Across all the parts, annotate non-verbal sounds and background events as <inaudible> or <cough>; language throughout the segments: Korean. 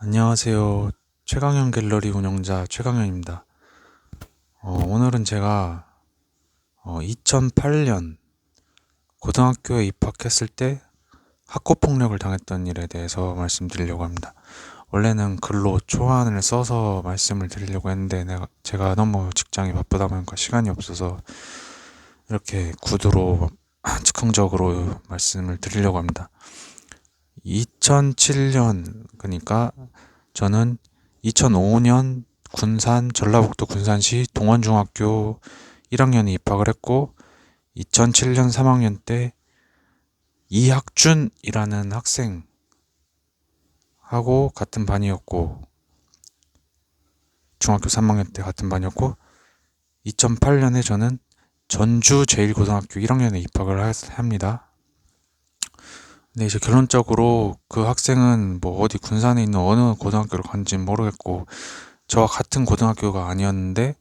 안녕하세요. 최강현 갤러리 운영자 최강현입니다. 어, 오늘은 제가 어, 2008년 고등학교에 입학했을 때 학교폭력을 당했던 일에 대해서 말씀드리려고 합니다. 원래는 글로 초안을 써서 말씀을 드리려고 했는데 내가 제가 너무 직장이 바쁘다 보니까 시간이 없어서 이렇게 구두로 <clears throat> 즉흥적으로 말씀을 드리려고 합니다. 2007년 그러니까 저는 2005년 군산 전라북도 군산시 동원중학교 1학년에 입학을 했고 2007년 3학년 때 이학준이라는 학생하고 같은 반이었고 중학교 3학년 때 같은 반이었고 2008년에 저는 전주 제1고등학교 1학년에 입학을 합니다. 근데 이제 결론적으로 그 학생은 뭐 어디 군산에 있는 어느 고등학교를 간지는 모르겠고 저와 같은 고등학교가 아니었는데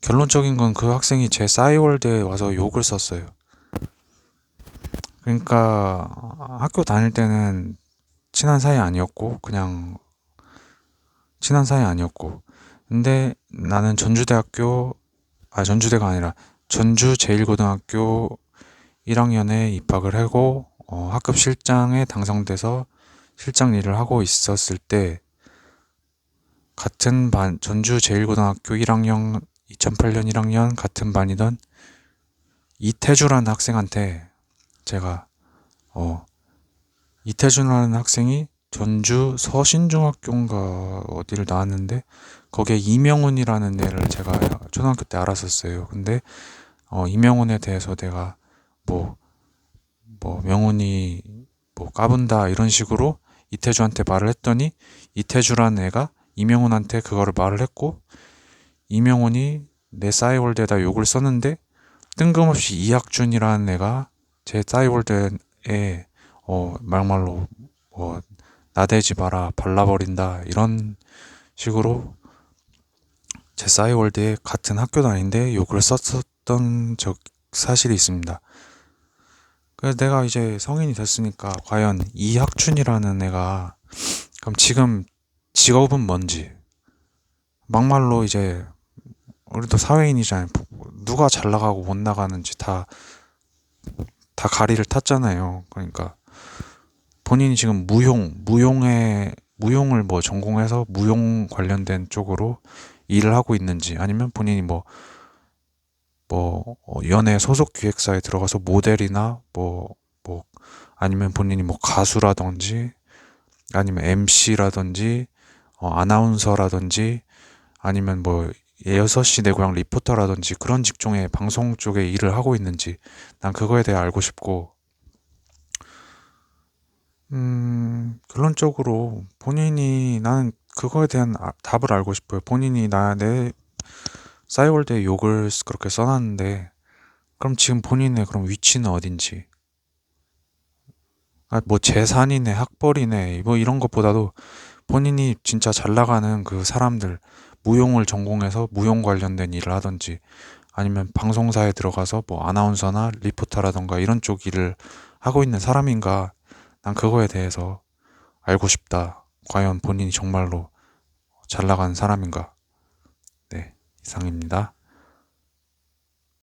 결론적인 건 그 학생이 제 싸이월드에 와서 욕을 썼어요. 그러니까 학교 다닐 때는 친한 사이 아니었고 그냥 친한 사이 아니었고 근데 나는 전주대학교 아 전주대가 아니라 전주 제1고등학교 1학년에 입학을 하고 어, 학급 실장에 당선돼서 실장 일을 하고 있었을 때 같은 반 전주 제1고등학교 1학년 2008년 1학년 같은 반이던 이태주라는 학생한테 제가 어 이태주라는 학생이 전주 서신중학교인가 어디를 나왔는데 거기에 이명훈이라는 애를 제가 초등학교 때 알았었어요. 근데 어 이명훈에 대해서 내가 뭐 뭐 명훈이 뭐 까분다 이런 식으로 이태주한테 말을 했더니 이태주라는 애가 이명훈한테 그거를 말을 했고 이명훈이 내 싸이월드에다 욕을 썼는데 뜬금없이 이학준이라는 애가 제 싸이월드에 어 막말로 뭐 나대지 마라 발라버린다 이런 식으로 제 싸이월드에 같은 학교 다니는데 욕을 썼었던 적 사실이 있습니다. 그래서 내가 이제 성인이 됐으니까 과연 이학춘이라는 애가 그럼 지금 직업은 뭔지 막말로 이제 우리도 사회인이잖아요. 누가 잘 나가고 못 나가는지 다, 다 가리를 탔잖아요. 그러니까 본인이 지금 무용, 무용에, 무용을 뭐 전공해서 무용 관련된 쪽으로 일을 하고 있는지 아니면 본인이 뭐 뭐 어, 연예 소속 기획사에 들어가서 모델이나 뭐뭐 아니면 본인이 뭐 가수라든지 아니면 MC라든지 어, 아나운서라든지 아니면 뭐 여섯 시내 고향 리포터라든지 그런 직종의 방송 쪽에 일을 하고 있는지 난 그거에 대해 알고 싶고 음 결론적으로 본인이 나는 그거에 대한 아, 답을 알고 싶어요. 본인이 나 내 싸이월드에 욕을 그렇게 써놨는데 그럼 지금 본인의 그럼 위치는 어딘지 아, 뭐 재산이네 학벌이네 뭐 이런 것보다도 본인이 진짜 잘 나가는 그 사람들 무용을 전공해서 무용 관련된 일을 하든지 아니면 방송사에 들어가서 뭐 아나운서나 리포터라던가 이런 쪽 일을 하고 있는 사람인가 난 그거에 대해서 알고 싶다. 과연 본인이 정말로 잘 나가는 사람인가? 이상입니다.